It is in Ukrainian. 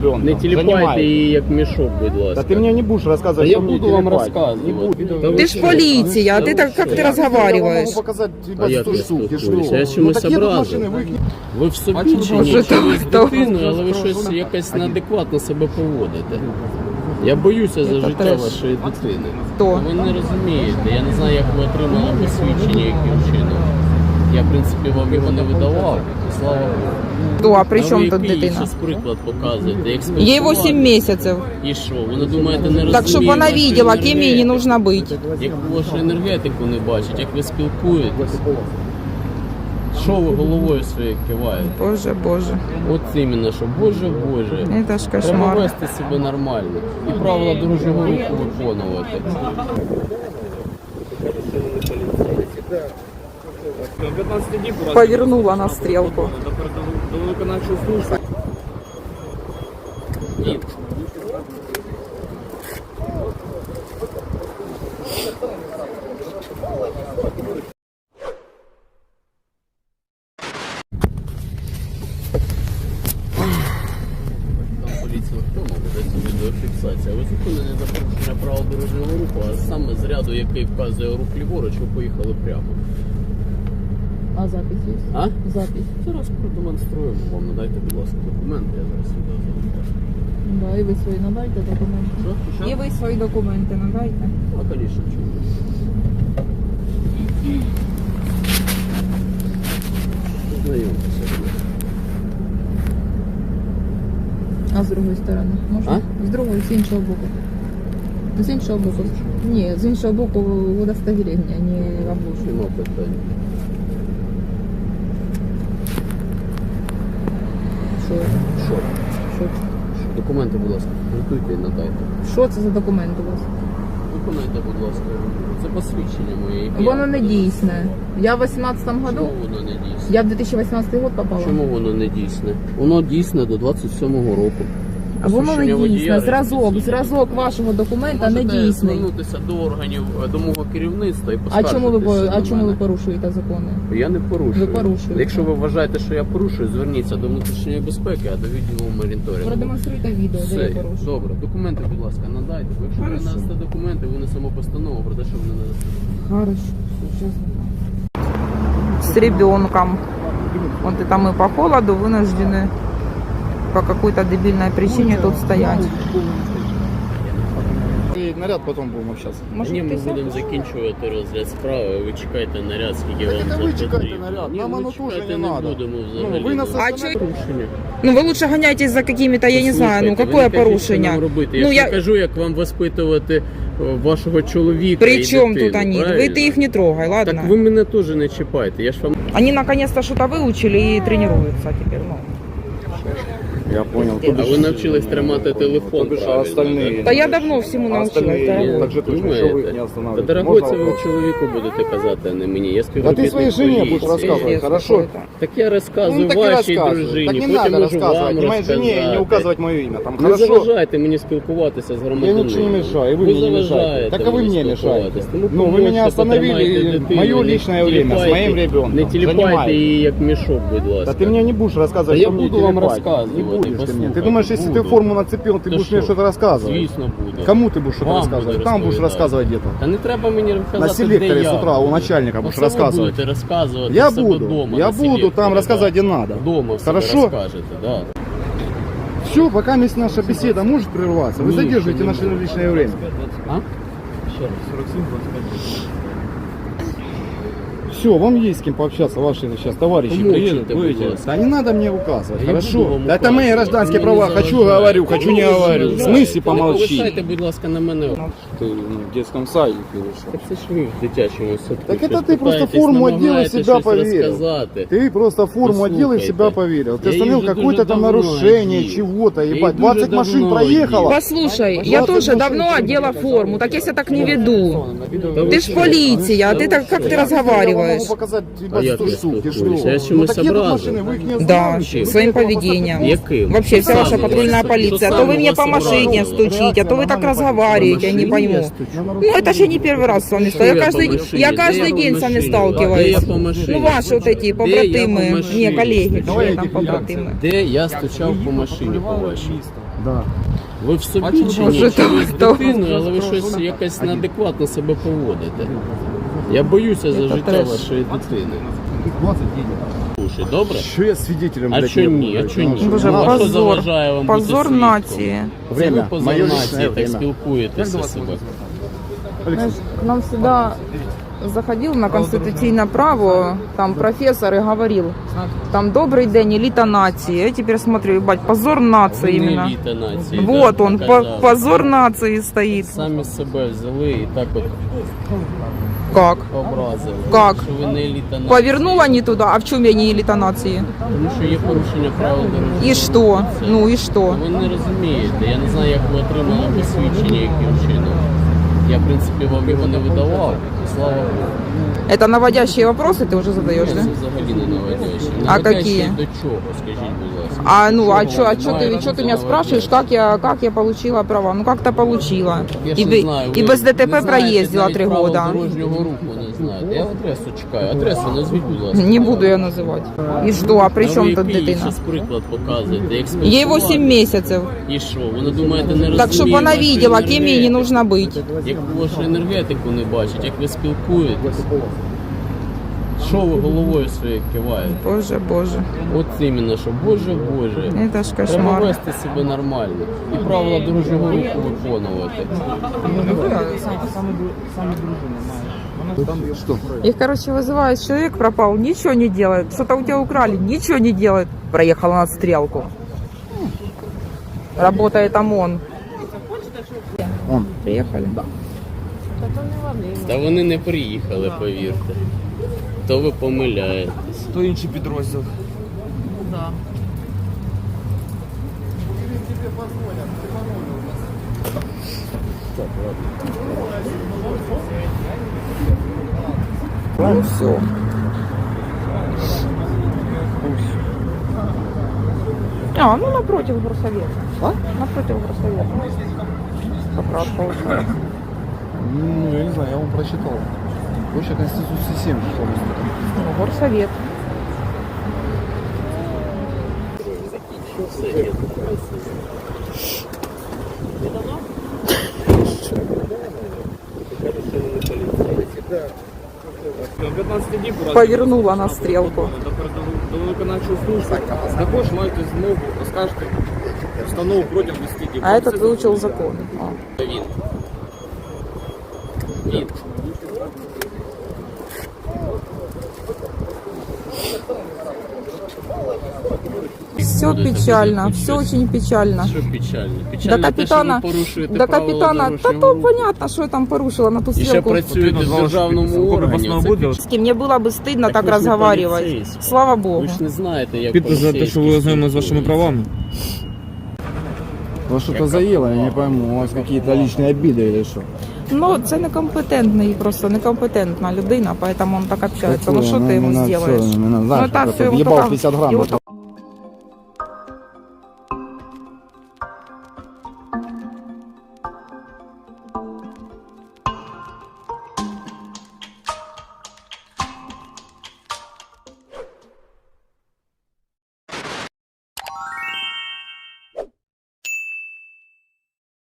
Не тіліпайте її як мішок, будь ласка. Да ты мне не будешь Та рассказывать, я что мне буду вам телепать. розказувати. Не буду. Та ви Ты ж що? полиция, а ты так как ты Я вам разговариваешь? могу показать, А ебать, як 100 ви штук, и спілкуєтеся? что? Я Ну, чомусь так едут образив. машины, вы их не... Ви в собі Бачите, чи може, ні? Чи ви з то- дитиною, але ви щось якось неадекватно себе поводите. Я боюся за життя треш. вашої дитини. Хто? Ви не розумієте. Я не знаю, як ви отримали посвідчення, яким чином. Я, в принципі, вам його не видавав. Слава Богу. Ну, а при А ви чем тут який дитина? щас приклад показуєте? Як Ей 8 спілкуватися? месяцев. І що? Ви не думаєте, не розумієте? Так, чтобы она вашу видела, кем ей не енергетику? нужно быть. Як вашу енергетику не бачить, як ви спілкуєтесь. Що ви головою своєю киваєте? Боже, боже. От іменно, що Боже, Боже. Это ж Треба кошмар. вести себе нормально і правила дорожнього руху виконувати. Повернула на стрелку. Ні. Там поліція в тому ведеться відеофіксація. За порушення правил дорожнього руху, а саме з ряду, який вказує рух ліворуч, ви поїхали прямо. А запись есть? А? Запись. Зараз продемонструємо вам. Надайте, будь ласка, документи, я зараз відео залишу. Да, і ви свої надайте документи. Що? Що? И вы свои документы надайте. А, конечно, чому. Знайомтеся. А з другої сторони? Можна? З другої, з іншого боку. З іншого боку. Ні, з іншого боку удостовірення, не обложення. Нема питань. Що? Що? Що? Документи, будь ласка, готуйте і надайте. Що це за документ у вас? Виконайте, будь ласка. Це посвідчення моє. яке Воно не дійсне. Я в 18 году, Чому воно не дійсне? я в 2018 год попала. Чому воно не дійсне? Воно дійсне до 27-го року. А Воно не Посвідчення водія дійсне. Зразок, реєстраційне. зразок вашого документа не Можете дійсний. звернутися до органів е, до мого керівництва і А поскаржитися чому ви по- на а чому ви мене. порушуєте закони? Я не порушую. Ви порушуєте. Якщо ви вважаєте, що я порушую, зверніться до внутрішньої безпеки, а до відділу моніторингу. Продемонструйте відео, де я Все, порушую. добре. Документи, будь ласка, надайте. Бо якщо ви не Хорошо. надасте документи, винесемо постанову про те, що ви не надасте. Хорошо. Сейчас. С ребенком. Вот это мы по холоду вынуждены по какой-то дебильной причине тут стоять. И наряд потом будем общаться. Может, Ні, ми ты будемо сядешь? закінчувати розгляд справи. Ви чекайте наряд, скільки Так вам это вы це чекайте потрібно. наряд, Ні, нам ми оно чекати тоже не не надо. будемо Ну, взагалі. ви нас А остановили. чё- порушення. Ну вы лучше гоняйтесь за какими-то, я не знаю, ну Послухайте, какое ви не кажіть, що порушення? нам робити. Я Ну ж я... не кажу, як вам воспитувати е, вашого чоловіка. При і чем дитину, тут они? правильно? Вы ты их не трогай, ладно? Так ви мене теж не чіпайте. Я ж вам Они наконец-то что-то выучили и тренируются теперь. Ну. Я понял. а ви навчились тримати телефон. Тобто, а правильно, остальные? так? Да я давно всему А научилась. остальные дорогой. так же точно, Думаєте? что вы их не Та останавливаете. дорогой, Можно це ви вопрос? чоловіку будете казати, а не мені. Я Да ты співробітник своей жене будешь поліції. рассказывать, Пиздец хорошо? какой-то. Так я розказую Ну, так и вашій рассказывай. дружині, Так не потім надо можу вам рассказывать. Ни моей жене не розказати. указывать мое имя. Там Не хорошо. заважайте мені спілкуватися з Я громадянином. ничего не мешаю, и вы, мне не мешаете. заважаєте Так а вы мені мне мешаете. спілкуватись. Тому Ну, вы поможете, меня остановили, потримайте и дитину, мое не личное время с тіліпайте- моим ребенком. Не тіліпайте Занимайтесь. її як мішок, будь Да ласка. ты мне не будешь рассказывать, Да я что мне буду вам телепать. рассказывать, Не будешь ты мне. послушайте, Ты думаешь, если ты буду. форму нацепил, ты Та будешь мне що? что-то рассказывать? Звісно, буду. Кому ты будешь что-то Вам рассказывать? буду Там будешь розповідати. рассказывать где-то. Та не треба мені розказати, На селекторе де с я утра у буду. начальника Ну, будешь це ви рассказывать. будете розказувати Я в себе буду, дома я на буду селекторі, там рассказывать, да. где надо. Дома все Хорошо? розкажете, да. Все, пока есть наша беседа может прерваться. Вы Нет, задерживаете не наше может. личное время. А? Ще раз. Все, вам есть с кем пообщаться, ваши сейчас товарищи Помолчите, приедут, будь будете. ласка. Да не надо мне указывать, Я хорошо? буду вам Да это мои указывать. гражданские Вы права. не Хочу заважайте. говорю, хочу не Ви говорю. В заважаєте. смысле Не помолчи? повишайте, будь ласка, на мене. Ты ну, в детском садике или что? Так це ж ви в дитячому садку. Так щось это ты просто питаєтесь, форму одел и намагаєтесь себя щось поверил. розказати. Ты просто форму одел и в Послушайте. себя поверил. Ты Я остановил езжу какое-то дуже там давно нарушение одел. чего-то, Я ебать. и дуже 20 машин давно проехало. Послушай, я Пожалуйста, тоже машину давно переведи. одела форму, так я себя так не веду. Та ви Ты ж що? полиция, а ты так как ты Я вам разговариваешь? могу показать, А ебать, як 100 я штук, и спілкуюся? что? Я Ну чомусь так едут образив? машины, вы их не Да, останавливаете. своим Вы этого поведением. Яким? Вообще вся Що ваша саме патрульная вас- полиция. що То саме вы мне вас по машине образило? стучите, а то вы так разговариваете, я не машине я пойму. стучу? Ну это же не первый раз с вами стою. Я Що каждый, по машині? я Де каждый по день с вами машині? Де я сталкиваюсь. по машині? Ну ваши вот эти Де я по побратимы, машині? не коллеги, Давай что я там тебе побратимы. Де я стучав по машині по вашій? Да. Ви в собі Бачу, чи Боже, ні? Чи ви з то- дитиною, але ви щось якось неадекватно себе поводите. Я боюся за життя треш. вашої дитини. 20 денег. Слушай, добре? Что я свидетелем, А що ні? А що ні? Боже, Ну, а що позор. заважає вам бути Позор свідком? нації. Це Время. ви позор Моє нації так время. спілкуєтеся себе. Знаешь, К нам всегда заходил на конституційне право, там профессор и говорил, там добрый день, элита нации. Я теперь смотрю, ебать, позор нации Ви не именно. еліта нації. Вот да, он, по- показали. позор нации стоит. Самі себе взяли і так от Как? образили. Как? Що ви не еліта нації. Повернула не туда, а в чем я не элита нации? Тому що є порушення правил дорожнього И что? руху. Ну и что? Ви не розумієте. Я не знаю, як ви отримали посвідчення, яким чином. Я, в принципі, вам його не видавав. і Слава Богу. Это наводящие вопросы ты уже задаешь, Це да? взагалі не наводящий. А Наводящий які? до чого, скажіть, будь ласка. А ну, а Чого что, а вам что немає ты, что ты меня наводящий? спрашиваешь, как я, как я получила права? Ну как-то получила. Я ж И, не бе- знаю, и ви без не ДТП знаєте проездила навіть три правил года. дорожнього руху не знаєте. Я адресу чекаю. Адресу назвіть, будь ласка. Не буду я называть. И что, а при А чем ви тут який дитина? зараз приклад показуєте? Як Ей 8 спілкуватися? месяцев. І що? Вона думаєте, не розуміє Так, чтобы она вашу видела, кем ей не енергетику? нужно быть. Як вашу енергетику не бачить, як ви спілкуєтесь. Що ви головою своєю киваєте? Боже, боже. От іменно, що Боже, Боже. Это ж Треба кошмар. вести себе нормально і правила дорожнього руху виконувати. Что? Их, короче, вызывают, человек пропал, ничего не делает. Что-то у тебя украли, ничего не делает. Проехала на стрелку. Работает ОМОН. Он. Приехали? Да. Та вони не приїхали, повірте. То ви помиляєтесь. То інший підрозділ. Ну все. А, ну напротив горсовета. А? Напротив горсовета. Как раз получается. Ну, я не знаю, я вам прочитал. Площадь Конституции 7, что у нас тут. Ну, горсовет. На 15 діб Повернула на стрелку. до виконавчої служби. Також маєте змогу оскаржити установу протягом 10 діб. А этот выучил закон. А. Він. Він. Все печально, все очень печально. Що печально? До Печально капитана, те, що ви порушуєте до правила капитана, та дорожнього то руху. понятно, що я там порушила на ту І ще стрелку. працюєте в державному органі. Це буде. С кем мне было бы стыдно Так так, вы же не разговаривать. полицейский. Слава Ви Богу. ж не знаєте, як Підпис за те, що поліцейські ви ознайомлені з вашими спілкуються. правами. Вас что-то заело, я не пойму. У вас какие-то личные обиды или что? Ну, це некомпетентний, просто некомпетентна людина, поэтому он так общается. Ну Какое? що ти йому ну, сделаешь? всё, ну, Ну знаешь, так, как все, это, ему въебал только, 50 грамм. его это